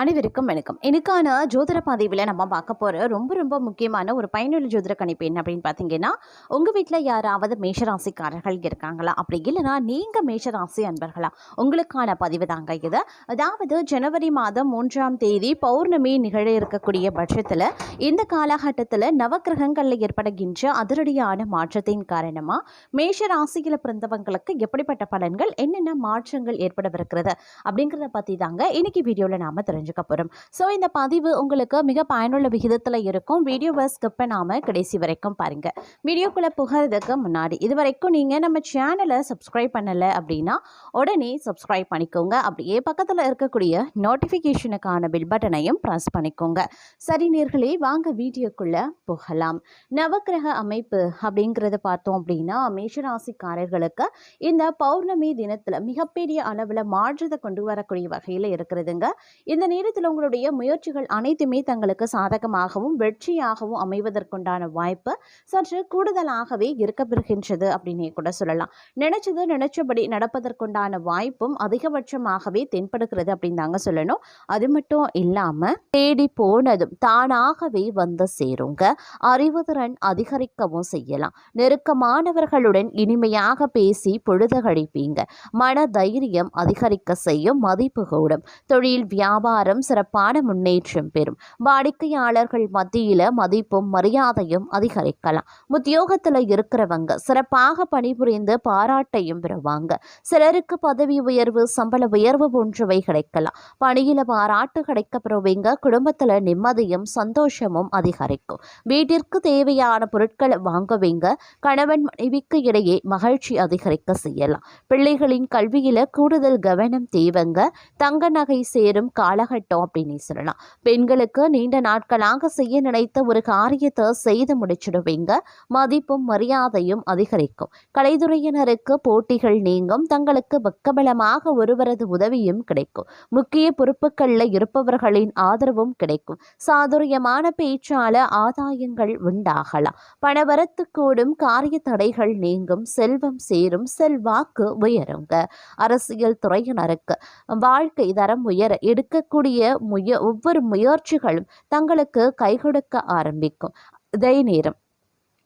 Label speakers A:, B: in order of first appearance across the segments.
A: அனைவருக்கும் வணக்கம். எனக்கான ஜோதிட பாதைவில் நம்ம பார்க்க போகிற ரொம்ப ரொம்ப முக்கியமான ஒரு பயனுள்ள ஜோதிட கணிப்பு என்ன அப்படின்னு பார்த்தீங்கன்னா உங்கள் வீட்டில் யாராவது மேஷராசிக்காரர்கள் இருக்காங்களா? அப்படி இல்லைனா நீங்கள் மேஷராசி அன்பர்களா? உங்களுக்கான பதிவு தாங்க இது. அதாவது ஜனவரி மாதம் மூன்றாம் தேதி பௌர்ணமி நிகழ இருக்கக்கூடிய பட்சத்தில் இந்த காலகட்டத்தில் நவக்கிரகங்களில் ஏற்படுகின்ற அதிரடியான மாற்றத்தின் காரணமாக மேஷராசியில் பிறந்தவங்களுக்கு எப்படிப்பட்ட பலன்கள் என்னென்ன மாற்றங்கள் ஏற்படவிருக்கிறது அப்படிங்கிறத பற்றி தாங்க இன்னைக்கு வீடியோவில் நாம் தெரிஞ்சுக்க போகிறோம் ஸோ இந்த பதிவு உங்களுக்கு மிக பயனுள்ள விகிதத்தில் இருக்கும். வீடியோவை ஸ்கிப் பண்ணாமல் கடைசி வரைக்கும் பாருங்கள் வீடியோக்குள்ளே புகிறதுக்கு முன்னாடி இது வரைக்கும் நீங்கள் நம்ம சேனலை சப்ஸ்கிரைப் பண்ணலை அப்படின்னா உடனே சப்ஸ்கிரைப் பண்ணிக்கோங்க. அப்படியே பக்கத்தில் இருக்கக்கூடிய நோட்டிஃபிகேஷனுக்கான பில் பட்டனையும் ப்ரெஸ் பண்ணிக்கோங்க. சரி நேர்களே வாங்க வீடியோக்குள்ளே போகலாம். நவக்கிரக அமைப்பு அப்படிங்கிறத பார்த்தோம் அப்படின்னா மேஷராசிக்காரர்களுக்கு இந்த பௌர்ணமி தினத்தில் மிகப்பெரிய அளவில் மாற்றத்தை கொண்டு வரக்கூடிய வகையில் இருக்கிறதுங்க. இந்த நேரத்தில் உங்களுடைய முயற்சிகள் அனைத்துமே தங்களுக்கு சாதகமாகவும் வெற்றியாகவும் அமைவதற்குண்டான வாய்ப்பு சற்று கூடுதலாகவே இருக்கப்பெறுகின்றது அப்படின்னே கூட சொல்லலாம். நினைச்சது நினைச்சபடி நடப்பதற்குண்டான வாய்ப்பும் அதிகபட்சமாகவே தென்படுகிறது அப்படின்னு தாங்க சொல்லணும். அது மட்டும் இல்லாமல் தேடி போனதும் தானாகவே வந்து சேருங்க. அறிவுதிறன் அதிகரிக்கவும் செய்யலாம். நெருக்கமானவர்களுடன் இனிமையாக பேசி பொழுது கழிப்பீங்க மன தைரியம் அதிகரிக்க செய்யும் மதிப்பு கூடும். தொழில் வியாபாரம் சிறப்பான முன்னேற்றம் பெறும். வாடிக்கையாளர்கள் மத்தியில மதிப்பும் மரியாதையும் அதிகரிக்கலாம். உத்தியோகத்தில் இருக்கிறவங்க சிறப்பாக பணிபுரிந்து பாராட்டையும் பெறுவாங்க. சிலருக்கு பதவி உயர்வு சம்பள உயர்வு போன்றவை கிடைக்கலாம். பணியில பாராட்டு கிடைக்க பெறுவீங்க குடும்பத்துல நிம்மதியும் சந்தோஷமும் அதிகரிக்கும். வீட்டிற்கு தேவையான பொருட்களை வாங்குவீங்க. கணவன் மனைவிக்கு இடையே மகிழ்ச்சி அதிகரிக்க செய்யலாம். பிள்ளைகளின் கல்வியில கூடுதல் கவனம் தேவைங்க. தங்க நகை சேரும் காலகட்டம் ஆகட்டும் அப்படின்னு சொல்லலாம். பெண்களுக்கு நீண்ட நாட்களாக செய்ய நினைத்த ஒரு காரியத்தை செய்து முடிச்சிடுவீங்க. மதிப்பும் மரியாதையும் அதிகரிக்கும். கலைத்துறையினருக்கு போட்டிகள் நீங்கும். தங்களுக்கு பக்கபலமாக ஒருவரது உதவியும் கிடைக்கும். முக்கிய பொறுப்புகளில் இருப்பவர்களின் ஆதரவும் கிடைக்கும். சாதுரியமான பேச்சால ஆதாயங்கள் உண்டாகலாம். பணவரத்து கூடும் காரிய தடைகள் நீங்கும். செல்வம் சேரும். செல்வாக்கு உயருங்க. அரசியல் துறையினருக்கு வாழ்க்கை தரம் உயர எடுக்கக்கூடிய முய ஒவ்வொரு முயற்சிகளும் தங்களுக்கு கை கொடுக்க ஆரம்பிக்கும். இதே நேரம்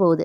A: போது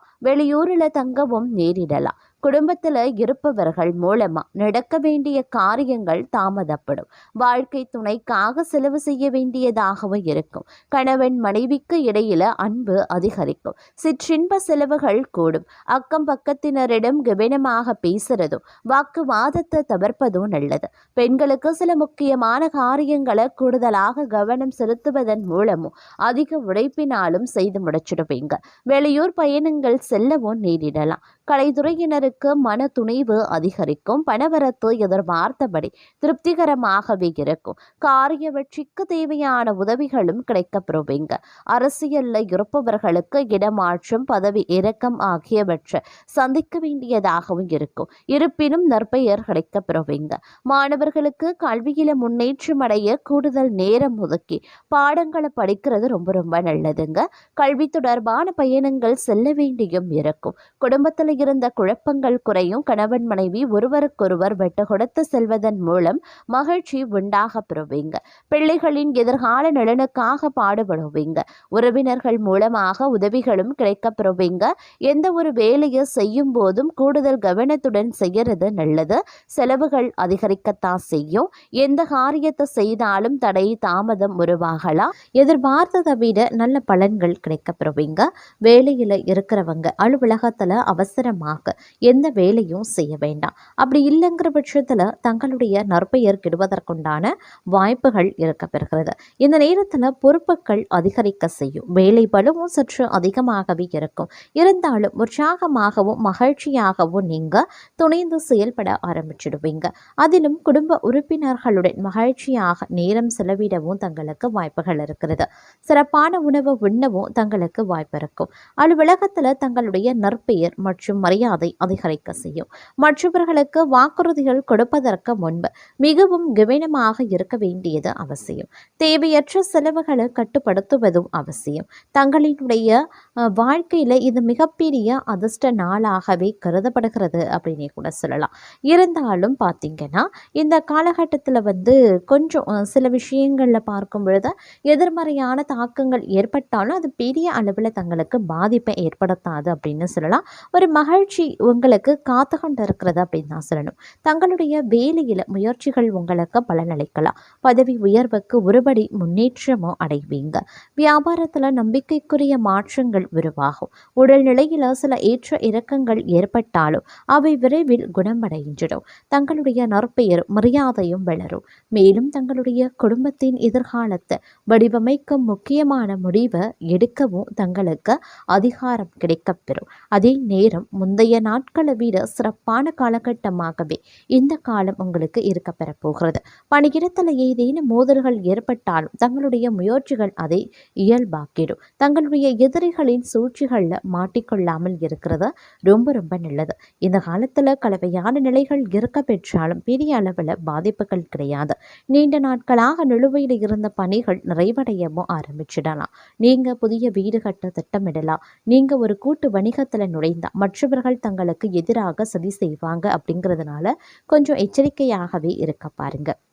A: வெளியூரில் தங்கவும் நேரிடலாம். குடும்பத்தில் இருப்பவர்கள் மூலமா நடக்க வேண்டிய காரியங்கள் தாமதப்படும். வாழ்க்கை துணைக்காக செலவு செய்ய வேண்டியதாகவும் இருக்கும். கணவன் மனைவிக்கு இடையில அன்பு அதிகரிக்கும். சிற்றின்ப செலவுகள் கூடும். அக்கம் பக்கத்தினரிடம் கவனமாக பேசுறதும் வாக்குவாதத்தை தவிர்ப்பதும் நல்லது. பெண்களுக்கு சில முக்கியமான காரியங்களை கூடுதலாக கவனம் செலுத்துவதன் மூலமும் அதிக உழைப்பினாலும் செய்து முடிச்சிடுவீங்க. வெளியூர் பயணங்கள் செல்லவும் நேரிடலாம். கலைத்துறையினருக்கு மன துணிவு அதிகரிக்கும். பணவரத்து எதிர்பார்த்தபடி திருப்திகரமாகவே இருக்கும். காரிய வெற்றிக்கு தேவையான உதவிகளும் கிடைக்கப்பெறுவீங்க. அரசியலில் இருப்பவர்களுக்கு இடமாற்றம் பதவி இறக்கம் ஆகியவற்றை சந்திக்க வேண்டியதாகவும் இருக்கும். இருப்பினும் நற்பெயர் கிடைக்கப்பெறுவீங்க. மாணவர்களுக்கு கல்வியில முன்னேற்றம் அடைய கூடுதல் நேரம் ஒதுக்கி பாடங்களை படிக்கிறது ரொம்ப ரொம்ப நல்லதுங்க. கல்வி தொடர்பான பயணங்கள் செல்ல வேண்டியும் இருக்கும். குடும்பத்தில் இருந்த குழப்பங்கள் குறையும். கணவன் மனைவி ஒருவருக்கொருவர் வெட்டு கொடுத்து செல்வதன் மூலம் மகிழ்ச்சி உண்டாக பெறுவீங்க. பிள்ளைகளின் எதிர்கால நலனுக்காக பாடுபடுவீங்க. உறவினர்கள் மூலமாக உதவிகளும் கிடைக்கப் பெறுவீங்க. எந்த ஒரு வேலையை செய்யும் போதும் கூடுதல் கவனத்துடன் செய்யறது நல்லது. செலவுகள் அதிகரிக்கத்தான் செய்யும். எந்த காரியத்தை செய்தாலும் தடை தாமதம் உருவாகலாம். எதிர்பார்த்ததை விட நல்ல பலன்கள் கிடைக்கப் பெறுவீங்க. வேலையில் இருக்கிறவங்க அலுவலகத்தில் அவசரமாக எந்த வேலையும் செய்ய வேண்டாம். அப்படி இல்லைங்கிற பட்சத்தில் தங்களுடைய நற்பெயர் கெடுவதற்குண்டான வாய்ப்புகள் இருக்க பெறுகிறது. இந்த நேரத்தில் பொறுப்புகள் அதிகரிக்க செய்யும். வேலை பலவும் சற்று அதிகமாகவே இருக்கும். இருந்தாலும் உற்சாகமாகவும் மகிழ்ச்சியாகவும் நீங்கள் துணைந்து செயல்பட ஆரம்பிச்சிடுவீங்க. அதிலும் குடும்ப உறுப்பினர்களுடன் மகிழ்ச்சியாக நேரம் செலவிடவும் தங்களுக்கு வாய்ப்புகள் இருக்கிறது. சிறப்பான உணவு உண்ணவும் தங்களுக்கு வாய்ப்பு இருக்கும். அலுவலகத்தில் தங்களுடைய நற்பெயர் மற்றும் மரியாதை அதிகரிக்க செய்யும் மற்றவர்களுக்கு வாக்குறுதிகள் கொடுப்பதற்கு முன்பு மிகவும் கவனமாக இருக்க வேண்டியது அவசியம். தேவையற்ற செலவுகளை கட்டுப்படுத்துவதும் அவசியம். தங்களினுடைய வாழ்க்கையில இது மிகப்பெரிய அதிர்ஷ்ட நாளாகவே கருதப்படுகிறது அப்படின்னு கூட சொல்லலாம். இருந்தாலும் பார்த்தீங்கன்னா இந்த காலகட்டத்தில் வந்து கொஞ்சம் சில விஷயங்களில் பார்க்கும் பொழுது எதிர்மறையான தாக்கங்கள் ஏற்பட்டாலும் அது பெரிய அளவில் தங்களுக்கு பாதிப்பை ஏற்படுத்தாது அப்படின்னு சொல்லலாம். ஒரு மகிழ்ச்சி உங்களுக்கு காத்து கொண்டு இருக்கிறது அப்படின்னு தான் சொல்லணும். தங்களுடைய வேலையில் முயற்சிகள் உங்களுக்கு பலனளிக்கலாம். பதவி உயர்வுக்கு ஒருபடி முன்னேற்றமும் அடைவீங்க. வியாபாரத்தில் நம்பிக்கைக்குரிய மாற்றங்கள் உருவாகும். உடல்நிலையில் சில ஏற்ற இறக்கங்கள் ஏற்பட்டாலும் அவை விரைவில் குணமடைஞ்சிடும். தங்களுடைய நற்பெயர் மரியாதையும் வளரும். மேலும் தங்களுடைய குடும்பத்தின் எதிர்காலத்தை வடிவமைக்கும் முக்கியமான முடிவை எடுக்கவும் தங்களுக்கு அதிகாரம் கிடைக்கப்பெறும். அதே நேரம் முந்தைய நாட்கள் மக்களை விட சிறப்பான காலகட்டமாகவே இந்த காலம் உங்களுக்கு இருக்க பெறப்போகிறது. பணியிடத்தில் ஏதேனும் மோதல்கள் ஏற்பட்டாலும் தங்களுடைய முயற்சிகள் அதை இயல்பாக்கிடும். தங்களுடைய எதிரிகளின் சூழ்ச்சிகளில் மாட்டிக்கொள்ளாமல் இருக்கிறது ரொம்ப ரொம்ப நல்லது. இந்த காலத்தில் கலவையான நிலைகள் இருக்க பெற்றாலும் பெரிய அளவில் பாதிப்புகள் கிடையாது. நீண்ட நாட்களாக நிலுவையில் இருந்த பணிகள் நிறைவடையவும் ஆரம்பிச்சிடலாம். நீங்கள் புதிய வீடு கட்ட திட்டமிடலாம். நீங்கள் ஒரு கூட்டு வணிகத்தில் நுழைந்தால் மற்றவர்கள் தங்களுக்கு எதிராக சதி செய்வாங்க அப்படிங்கிறதுனால கொஞ்சம் எச்சரிக்கையாகவே இருக்க பாருங்க.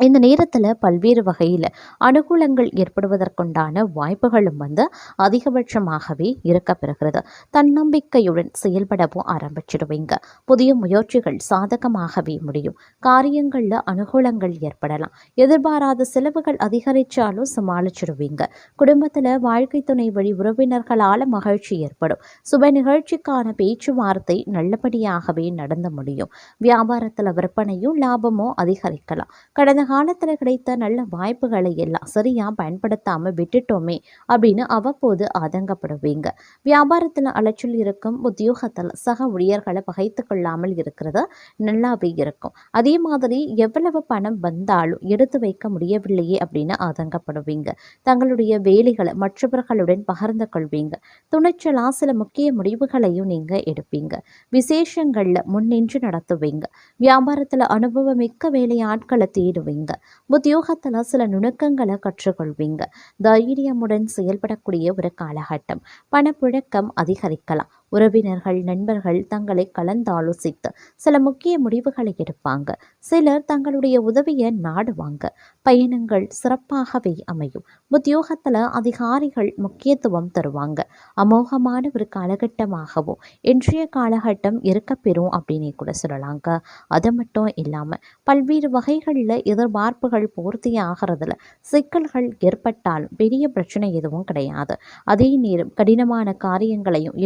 A: இந்த நேரத்தில் பல்வேறு வகையில் அனுகூலங்கள் ஏற்படுவதற்குண்டான வாய்ப்புகளும் வந்து அதிகபட்சமாகவே இருக்கப்பெறுகிறது தன்னம்பிக்கையுடன் செயல்படவும் ஆரம்பிச்சிடுவீங்க. புதிய முயற்சிகள் சாதகமாகவே முடியும். காரியங்களில் அனுகூலங்கள் ஏற்படலாம். எதிர்பாராத செலவுகள் அதிகரித்தாலும் சமாளிச்சிடுவீங்க. குடும்பத்தில் வாழ்க்கை துணை வழி உறவினர்களால் மகிழ்ச்சி ஏற்படும். சுப நிகழ்ச்சிக்கான பேச்சுவார்த்தை நல்லபடியாகவே நடந்து முடியும். வியாபாரத்தில் விற்பனையும் லாபமும் அதிகரிக்கலாம். கடந்த காலத்தில் கிடைத்த நல்ல வாய்ப்புகளை எல்லாம் சரியாக பயன்படுத்தாமல் விட்டுட்டோமே அப்படின்னு அவ்வப்போது ஆதங்கப்படுவீங்க. வியாபாரத்தில் அலைச்சல் இருக்கும் உத்தியோகத்தில் சக ஊழியர்களை பகைத்து கொள்ளாமல் இருக்கிறது நல்லாவே இருக்கும். அதே மாதிரி எவ்வளவு பணம் வந்தாலும் எடுத்து வைக்க முடியவில்லையே அப்படின்னு ஆதங்கப்படுவீங்க. தங்களுடைய வேலைகளை மற்றவர்களுடன் பகிர்ந்து கொள்வீங்க. துணிச்சலா சில முக்கிய முடிவுகளையும் நீங்கள் எடுப்பீங்க. விசேஷங்களில் முன்னின்று நடத்துவீங்க. வியாபாரத்தில் அனுபவமிக்க வேலையாட்களை தேடுவீங்க. உத்தியோகத்தில் சில நுணுக்கங்களை கற்றுக்கொள்வீங்க. தைரியமுடன் செயல்படக்கூடிய ஒரு காலகட்டம். பணப்புழக்கம் அதிகரிக்கலாம். உறவினர்கள் நண்பர்கள் தங்களை கலந்தாலோசித்து சில முக்கிய முடிவுகளை எடுப்பாங்க. சிலர் தங்களுடைய உதவியை நாடுவாங்க. பயணங்கள் சிறப்பாகவே அமையும். உத்தியோகத்தில் அதிகாரிகள் முக்கியத்துவம் தருவாங்க. அமோகமான ஒரு காலகட்டமாகவும் இன்றைய காலகட்டம் இருக்கப்பெறும் அப்படின்னு கூட சொல்லலாங்க. அது மட்டும் இல்லாமல் பல்வேறு வகைகளில் எதிர்பார்ப்புகள் பூர்த்தி ஆகிறதுல சிக்கல்கள் ஏற்பட்டாலும் பெரிய பிரச்சனை எதுவும் கிடையாது. அதே நேரம் கடினமான காரியங்களையும்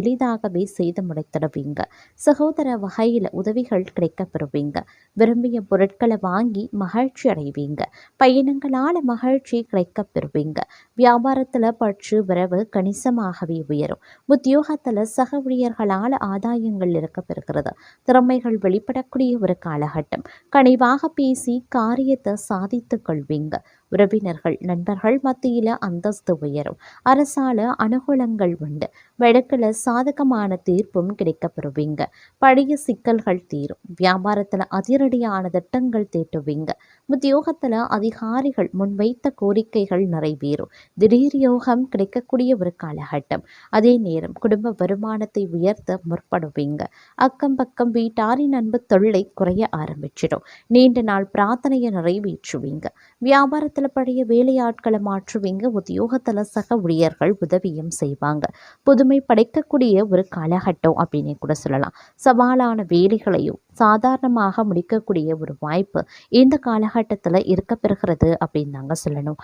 A: உதவி செய்து முடித்திடுவீங்க சகோதர வகையில் உதவிகள் கிடைக்க பெறுவீங்க விரும்பிய பொருட்களை வாங்கி மகிழ்ச்சி அடைவீங்க. பயணங்களால் மகிழ்ச்சி கிடைக்க பெறுவீங்க வியாபாரத்தில் பற்று வரவு கணிசமாகவே உயரும். உத்தியோகத்தில் சக ஊழியர்களால் ஆதாயங்கள் இருக்க பெறுகிறது திறமைகள் வெளிப்படக்கூடிய ஒரு காலகட்டம். கனிவாக பேசி காரியத்தை சாதித்துக் கொள்வீங்க. உறவினர்கள் நண்பர்கள் மத்தியில் அந்தஸ்து உயரும். அரசால அனுகூலங்கள் உண்டு. வழக்கில் சாதகமான தீர்ப்பும் கிடைக்கப்பெறுவீங்க பழைய சிக்கல்கள் தீரும். வியாபாரத்தில் அதிரடியான திட்டங்கள் தீட்டுவீங்க. உத்தியோகத்தில் அதிகாரிகள் முன்வைத்த கோரிக்கைகள் நிறைவேறும். திடீர் யோகம் கிடைக்கக்கூடிய ஒரு காலகட்டம். அதே நேரம் குடும்ப வருமானத்தை உயர்த்த முற்படுவீங்க. அக்கம் பக்கம் வீட்டாரின் அன்பு தொல்லை குறைய ஆரம்பிச்சிடும். நீண்ட நாள் பிரார்த்தனையை நிறைவேற்றுவீங்க. வியாபாரத்தில் பழைய வேலையாட்களை மாற்றுவீங்க உத்தியோகத்தில் சக ஊழியர்கள் உதவியும் செய்வாங்க. புதுமை படைக்கக்கூடிய ஒரு காலகட்டம் அப்படின்னு கூட சொல்லலாம். சவாலான வேலைகளையும் சாதாரணமாக முடிக்கக்கூடிய ஒரு வாய்ப்பு இந்த காலகட்டத்தில் இருக்க பெறுகிறது அப்படின்னு தாங்க சொல்லணும்.